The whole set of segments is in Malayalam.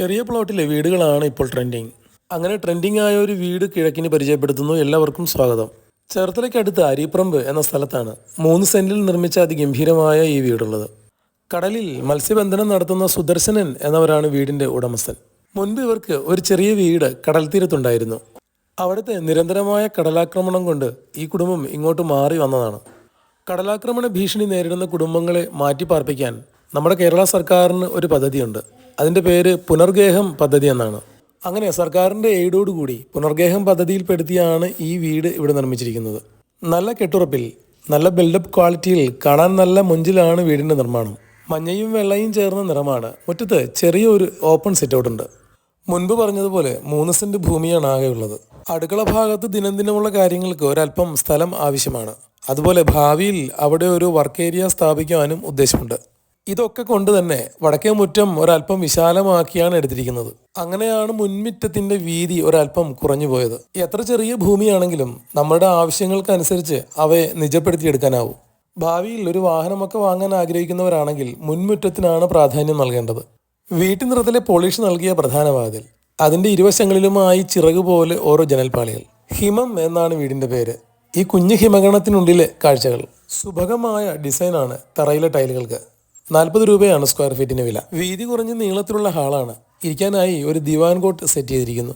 ചെറിയ പ്ലോട്ടിലെ വീടുകളാണ് ഇപ്പോൾ ട്രെൻഡിങ് അങ്ങനെ ട്രെൻഡിങ് ആയ ഒരു വീട് കിഴക്കിന് പരിചയപ്പെടുത്തുന്നു എല്ലാവർക്കും സ്വാഗതം. ചേർത്തലയ്ക്കടുത്ത് അരിപ്രമ്പ് എന്ന സ്ഥലത്താണ് മൂന്ന് സെന്റിൽ നിർമ്മിച്ച അതിഗംഭീരമായ ഈ വീടുള്ളത്. കടലിൽ മത്സ്യബന്ധനം നടത്തുന്ന സുദർശനൻ എന്നവരാണ് വീടിന്റെ ഉടമസ്ഥൻ. മുൻപ് ഇവർക്ക് ഒരു ചെറിയ വീട് കടൽ തീരത്തുണ്ടായിരുന്നു. അവിടുത്തെ നിരന്തരമായ കടലാക്രമണം കൊണ്ട് ഈ കുടുംബം ഇങ്ങോട്ട് മാറി വന്നതാണ്. കടലാക്രമണ ഭീഷണി നേരിടുന്ന കുടുംബങ്ങളെ മാറ്റിപ്പാർപ്പിക്കാൻ നമ്മുടെ കേരള സർക്കാരിന് ഒരു പദ്ധതിയുണ്ട്. അതിന്റെ പേര് പുനർഗേഹം പദ്ധതി എന്നാണ്. അങ്ങനെ സർക്കാരിന്റെ എയ്ഡോടുകൂടി പുനർഗേഹം പദ്ധതിയിൽപ്പെടുത്തിയാണ് ഈ വീട് ഇവിടെ നിർമ്മിച്ചിരിക്കുന്നത്. നല്ല കെട്ടുറപ്പിൽ നല്ല ബിൽഡപ്പ് ക്വാളിറ്റിയിൽ കാണാൻ നല്ല മുഞ്ചിലാണ് വീടിന്റെ നിർമ്മാണം. മഞ്ഞയും വെള്ളയും ചേർന്ന നിറമാണ്. മുറ്റത്ത് ചെറിയൊരു ഓപ്പൺ സിറ്റൗട്ട് ഉണ്ട്. മുൻപ് പറഞ്ഞതുപോലെ മൂന്ന് സെന്റ് ഭൂമിയാണ് ആകെയുള്ളത് അടുക്കള ഭാഗത്ത് ദിനംദിനമുള്ള കാര്യങ്ങൾക്ക് ഒരല്പം സ്ഥലം ആവശ്യമാണ്. അതുപോലെ ഭാവിയിൽ അവിടെ ഒരു വർക്ക് ഏരിയ സ്ഥാപിക്കുവാനും ഉദ്ദേശമുണ്ട്. ഇതൊക്കെ കൊണ്ട് തന്നെ വടക്കേ മുറ്റം ഒരല്പം വിശാലമാക്കിയാണ് എടുത്തിരിക്കുന്നത്. അങ്ങനെയാണ് മുൻമിറ്റത്തിന്റെ വീതി ഒരല്പം കുറഞ്ഞു പോയത്. എത്ര ചെറിയ ഭൂമിയാണെങ്കിലും നമ്മുടെ ആവശ്യങ്ങൾക്കനുസരിച്ച് അവയെ നിജപ്പെടുത്തിയെടുക്കാനാവും. ഭാവിയിൽ ഒരു വാഹനമൊക്കെ വാങ്ങാൻ ആഗ്രഹിക്കുന്നവരാണെങ്കിൽ മുൻമുറ്റത്തിനാണ് പ്രാധാന്യം നൽകേണ്ടത്. വീട്ടുനിറത്തിലെ പോളിഷ് നൽകിയ പ്രധാന വാതിൽ. അതിന്റെ ഇരുവശങ്ങളിലുമായി ചിറക് പോലെ ഓരോ ജനൽപാളികൾ ഹിമം എന്നാണ് വീടിന്റെ പേര്. ഈ കുഞ്ഞു ഹിമഗണത്തിനുള്ളിലെ കാഴ്ചകൾ. സുഭകമായ ഡിസൈനാണ് തറയിലെ ടൈലുകൾക്ക്. നാൽപ്പത് രൂപയാണ് സ്ക്വയർ ഫീറ്റിന് വില. വീതി കുറഞ്ഞ നീളത്തിലുള്ള ഹാളാണ്. ഇരിക്കാനായി ഒരു ദിവാൻ കോട്ട് സെറ്റ് ചെയ്തിരിക്കുന്നു.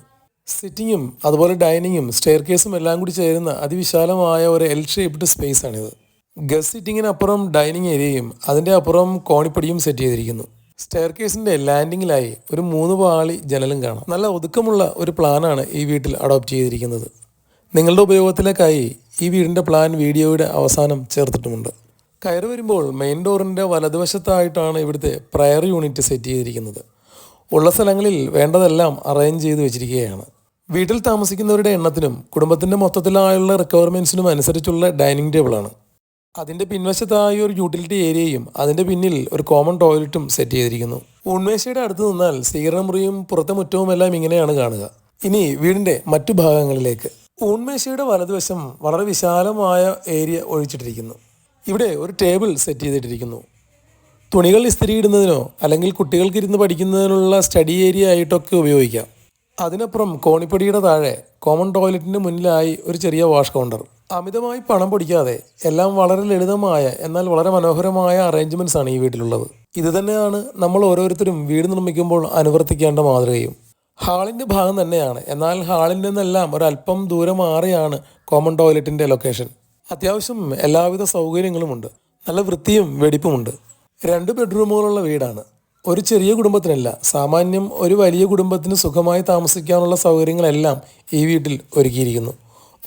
സിറ്റിങ്ങും അതുപോലെ ഡൈനിങ്ങും സ്റ്റെയർ കേസും എല്ലാം കൂടി ചേരുന്ന അതിവിശാലമായ ഒരു എൽ ഷേപ്ഡ് സ്പേസ് ആണിത് ഗസ് സിറ്റിങ്ങിനപ്പുറം ഡൈനിങ് ഏരിയയും അതിന്റെ അപ്പുറം കോണിപ്പടിയും സെറ്റ് ചെയ്തിരിക്കുന്നു. സ്റ്റെയർ കേസിന്റെ ലാൻഡിങ്ങിലായി ഒരു മൂന്ന് പാളി ജനലും കാണാം. നല്ല ഒതുക്കമുള്ള ഒരു പ്ലാനാണ് ഈ വീട്ടിൽ അഡോപ്റ്റ് ചെയ്തിരിക്കുന്നത്. നിങ്ങളുടെ ഉപയോഗത്തിലേക്കായി ഈ വീടിന്റെ പ്ലാൻ വീഡിയോയുടെ അവസാനം ചേർത്തിട്ടുമുണ്ട്. കയറി വരുമ്പോൾ മെയിൻ ഡോറിന്റെ വലതുവശത്തായിട്ടാണ് ഇവിടുത്തെ പ്രയർ യൂണിറ്റ് സെറ്റ് ചെയ്തിരിക്കുന്നത്. ഉള്ള സ്ഥലങ്ങളിൽ വേണ്ടതെല്ലാം അറേഞ്ച് ചെയ്ത് വെച്ചിരിക്കുകയാണ്. വീട്ടിൽ താമസിക്കുന്നവരുടെ എണ്ണത്തിനും കുടുംബത്തിന്റെ മൊത്തത്തിലായുള്ള റിക്വയർമെന്റ്സിനും അനുസരിച്ചുള്ള ഡൈനിങ് ടേബിളാണ് അതിന്റെ പിൻവശത്തായി ഒരു യൂട്ടിലിറ്റി ഏരിയയും അതിന്റെ പിന്നിൽ ഒരു കോമൺ ടോയ്ലറ്റും സെറ്റ് ചെയ്തിരിക്കുന്നു. ഉൺമേശയുടെ അടുത്ത് നിന്നാൽ സ്വീകരണമുറിയും പുറത്തെ മുറ്റവും എല്ലാം ഇങ്ങനെയാണ് കാണുക. ഇനി വീടിന്റെ മറ്റു ഭാഗങ്ങളിലേക്ക്. ഊൺമേശയുടെ വലതുവശം വളരെ വിശാലമായ ഏരിയ ഒഴിച്ചിട്ടിരിക്കുന്നു. ഇവിടെ ഒരു ടേബിൾ സെറ്റ് ചെയ്തിട്ടിരിക്കുന്നു. തുണികൾ ഇസ്തിരിയിടുന്നതിനോ അല്ലെങ്കിൽ കുട്ടികൾക്ക് ഇരുന്ന് പഠിക്കുന്നതിനുള്ള സ്റ്റഡി ഏരിയ ആയിട്ടൊക്കെ ഉപയോഗിക്കാം. അതിനപ്പുറം കോണിപ്പടിയുടെ താഴെ കോമൺ ടോയ്ലറ്റിന് മുന്നിലായി ഒരു ചെറിയ വാഷ് കൗണ്ടർ. അമിതമായി പണം പൊടിക്കാതെ എല്ലാം വളരെ ലളിതമായ എന്നാൽ വളരെ മനോഹരമായ അറേഞ്ച്മെന്റ്സ് ആണ് ഈ വീട്ടിലുള്ളത്. ഇത് തന്നെയാണ് നമ്മൾ ഓരോരുത്തരും വീട് നിർമ്മിക്കുമ്പോൾ അനുവർത്തിക്കേണ്ട മാതൃകയും. ഹാളിന്റെ ഭാഗം തന്നെയാണ്. എന്നാൽ ഹാളിൽ നിന്നെല്ലാം ഒരല്പം ദൂരം മാറിയാണ് കോമൺ ടോയ്ലറ്റിന്റെ ലൊക്കേഷൻ അത്യാവശ്യം എല്ലാവിധ സൗകര്യങ്ങളുമുണ്ട്. നല്ല വൃത്തിയും വെടിപ്പുമുണ്ട്. രണ്ട് ബെഡ്റൂമുകളുള്ള വീടാണ്. ഒരു ചെറിയ കുടുംബത്തിനല്ല. സാമാന്യം ഒരു വലിയ കുടുംബത്തിന് സുഖമായി താമസിക്കാനുള്ള സൗകര്യങ്ങളെല്ലാം ഈ വീട്ടിൽ ഒരുക്കിയിരിക്കുന്നു.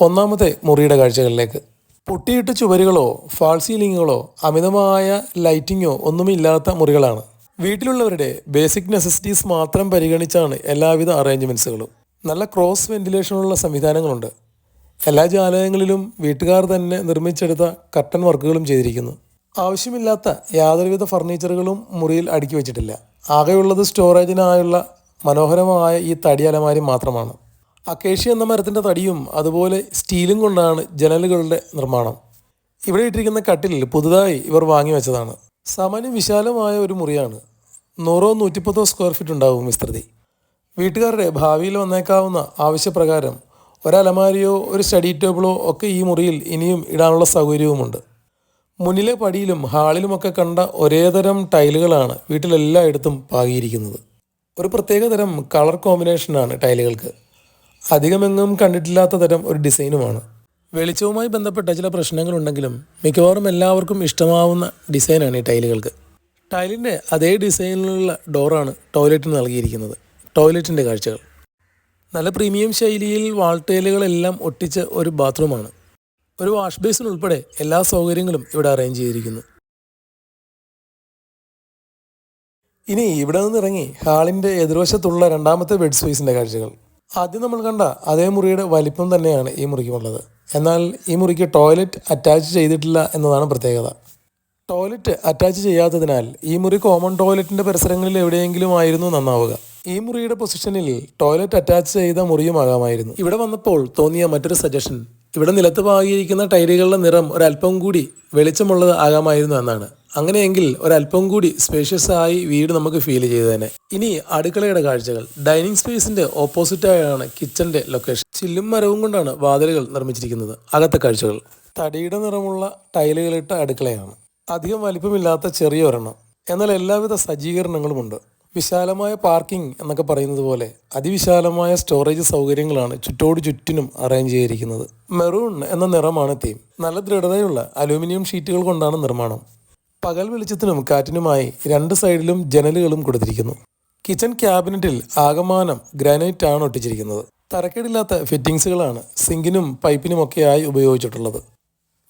ഒന്നാമത്തെ മുറിയുടെ കാഴ്ചകളിലേക്ക്. പൊട്ടിയിട്ട ചുവരുകളോ ഫാൾ സീലിങ്ങുകളോ അമിതമായ ലൈറ്റിങ്ങോ ഒന്നുമില്ലാത്ത മുറികളാണ്. വീട്ടിലുള്ളവരുടെ ബേസിക് നെസസിറ്റീസ് മാത്രം പരിഗണിച്ചാണ് എല്ലാവിധ അറേഞ്ച്മെന്റ്സുകളും നല്ല ക്രോസ് വെന്റിലേഷനുള്ള സംവിധാനങ്ങളുണ്ട്. എല്ലാ ജാലകങ്ങളിലും വീട്ടുകാർ തന്നെ നിർമ്മിച്ചെടുത്ത കർട്ടൻ വർക്കുകളും ചെയ്തിരിക്കുന്നു. ആവശ്യമില്ലാത്ത യാതൊരുവിധ ഫർണിച്ചറുകളും മുറിയിൽ അടുക്കി വെച്ചിട്ടില്ല. ആകെയുള്ളത് സ്റ്റോറേജിനായുള്ള മനോഹരമായ ഈ തടി അലമാരി മാത്രമാണ്. അക്കേഷ്യ എന്ന മരത്തിന്റെ തടിയും അതുപോലെ സ്റ്റീലും കൊണ്ടാണ് ജനലുകളുടെ നിർമ്മാണം. ഇവിടെ ഇട്ടിരിക്കുന്ന കട്ടിൽ പുതുതായി ഇവർ വാങ്ങി വെച്ചതാണ്. സാമാന്യം വിശാലമായ ഒരു മുറിയാണ്. നൂറോ നൂറ്റിപ്പത്തോ സ്ക്വയർ ഫീറ്റ് ഉണ്ടാവും വിസ്തൃതി. വീട്ടുകാരുടെ ഭാവിയിൽ വന്നേക്കാവുന്ന ആവശ്യപ്രകാരം ഒരലമാരിയോ ഒരു സ്റ്റഡി ടേബിളോ ഒക്കെ ഈ മുറിയിൽ ഇനിയും ഇടാനുള്ള സൗകര്യവുമുണ്ട്. മുന്നിലെ പടിയിലും ഹാളിലുമൊക്കെ കണ്ട ഒരേതരം ടൈലുകളാണ് വീട്ടിലെല്ലായിടത്തും പാകിയിരിക്കുന്നത്. ഒരു പ്രത്യേക തരം കളർ കോമ്പിനേഷനാണ് ടൈലുകൾക്ക്. അധികമെങ്ങും കണ്ടിട്ടില്ലാത്ത തരം ഒരു ഡിസൈനുമാണ്. വെളിച്ചവുമായി ബന്ധപ്പെട്ട ചില പ്രശ്നങ്ങളുണ്ടെങ്കിലും മിക്കവാറും എല്ലാവർക്കും ഇഷ്ടമാവുന്ന ഡിസൈനാണ് ഈ ടൈലുകൾക്ക്. ടൈലിന്റെ അതേ ഡിസൈനിലുള്ള ഡോറാണ് ടോയ്ലറ്റിന് നൽകിയിരിക്കുന്നത്. ടോയ്ലറ്റിന്റെ കാഴ്ചകൾ. നല്ല പ്രീമിയം ശൈലിയിൽ വാൾട്ടേലുകളെല്ലാം ഒട്ടിച്ച ഒരു ബാത്റൂമാണ്. ഒരു വാഷ് ബേസിൻ ഉൾപ്പെടെ എല്ലാ സൗകര്യങ്ങളും ഇവിടെ അറേഞ്ച് ചെയ്തിരിക്കുന്നു. ഇനി ഇവിടെ നിന്ന് ഇറങ്ങി ഹാളിന്റെ എതിർവശത്തുള്ള രണ്ടാമത്തെ ബെഡ് സ്പേസിന്റെ കാഴ്ചകൾ. ആദ്യം നമ്മൾ കണ്ട അതേ മുറിയുടെ വലിപ്പം തന്നെയാണ് ഈ മുറിക്കുമുള്ളത് എന്നാൽ ഈ മുറിക്ക് ടോയ്ലറ്റ് അറ്റാച്ച് ചെയ്തിട്ടില്ല എന്നതാണ് പ്രത്യേകത. ടോയ്ലറ്റ് അറ്റാച്ച് ചെയ്യാത്തതിനാൽ ഈ മുറി കോമൺ ടോയ്ലറ്റിന്റെ പരിസരങ്ങളിൽ എവിടെയെങ്കിലും ആയിരുന്നു നന്നാവുക. ഈ മുറിയുടെ പൊസിഷനിൽ ടോയ്ലറ്റ് അറ്റാച്ച് ചെയ്ത മുറിയുമാകാമായിരുന്നു. ഇവിടെ വന്നപ്പോൾ തോന്നിയ മറ്റൊരു സജഷൻ ഇവിടെ നിലത്ത് പാകിയിരിക്കുന്ന ടൈലുകളുടെ നിറം ഒരല്പം കൂടി വെളിച്ചമുള്ളത് ആകാമായിരുന്നു എന്നാണ്. അങ്ങനെയെങ്കിൽ ഒരല്പം കൂടി സ്പേഷ്യസ് ആയി വീട് നമുക്ക് ഫീൽ ചെയ്തേനെ. ഇനി അടുക്കളയുടെ കാഴ്ചകൾ. ഡൈനിങ് സ്പേസിന്റെ ഓപ്പോസിറ്റായാണ് കിച്ചന്റെ ലൊക്കേഷൻ ചില്ലും മരവും കൊണ്ടാണ് വാതിലുകൾ നിർമ്മിച്ചിരിക്കുന്നത്. അകത്തെ കാഴ്ചകൾ. തടിയുടെ നിറമുള്ള ടൈലുകളിട്ട അടുക്കളയാണ്. അധികം വലിപ്പമില്ലാത്ത ചെറിയ ഒരെണ്ണം. എന്നാൽ എല്ലാവിധ സജ്ജീകരണങ്ങളുമുണ്ട്. വിശാലമായ പാർക്കിംഗ് എന്നൊക്കെ പറയുന്നത് പോലെ അതിവിശാലമായ സ്റ്റോറേജ് സൗകര്യങ്ങളാണ് ചുറ്റോട് ചുറ്റിനും അറേഞ്ച് ചെയ്തിരിക്കുന്നത്. മെറൂൺ എന്ന നിറമാണ് തീം നല്ല ദൃഢതയുള്ള അലൂമിനിയം ഷീറ്റുകൾ കൊണ്ടാണ് നിർമ്മാണം. പകൽ വെളിച്ചത്തിനും കാറ്റിനുമായി രണ്ട് സൈഡിലും ജനലുകളും കൊടുത്തിരിക്കുന്നു. കിച്ചൺ ക്യാബിനറ്റിൽ ആകമാനം ഗ്രാനൈറ്റ് ആണ് ഒട്ടിച്ചിരിക്കുന്നത്. തരക്കേടില്ലാത്ത ഫിറ്റിംഗ്സുകളാണ് സിങ്കിനും പൈപ്പിനുമൊക്കെയായി ഉപയോഗിച്ചിട്ടുള്ളത്.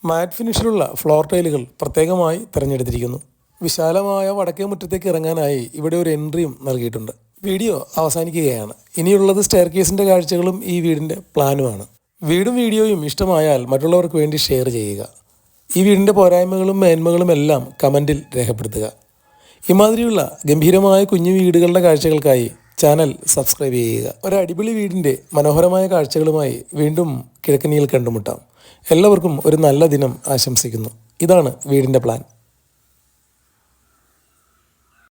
മാറ്റ് ഫിനിഷിലുള്ള ഫ്ലോർ ടൈലുകൾ പ്രത്യേകമായി തിരഞ്ഞെടുത്തിരിക്കുന്നു. വിശാലമായ വടക്കേ മുറ്റത്തേക്ക് ഇറങ്ങാനായി ഇവിടെ ഒരു എൻട്രിയും നൽകിയിട്ടുണ്ട്. വീഡിയോ അവസാനിക്കുകയാണ്. ഇനിയുള്ളത് സ്റ്റെയർ കേസിന്റെ കാഴ്ചകളും ഈ വീടിന്റെ പ്ലാനുമാണ്. വീടും വീഡിയോയും ഇഷ്ടമായാൽ മറ്റുള്ളവർക്ക് വേണ്ടി ഷെയർ ചെയ്യുക. ഈ വീടിന്റെ പോരായ്മകളും മേന്മകളും എല്ലാം കമന്റിൽ രേഖപ്പെടുത്തുക. ഇമാതിരിയുള്ള ഗംഭീരമായ കുഞ്ഞു വീടുകളുടെ കാഴ്ചകൾക്കായി ചാനൽ സബ്സ്ക്രൈബ് ചെയ്യുക. ഒരു അടിപൊളി വീടിന്റെ മനോഹരമായ കാഴ്ചകളുമായി വീണ്ടും കിഴക്കനിയിൽ കണ്ടുമുട്ടാം. എല്ലാവർക്കും ഒരു നല്ല ദിനം ആശംസിക്കുന്നു. ഇതാണ് വീടിന്റെ പ്ലാൻ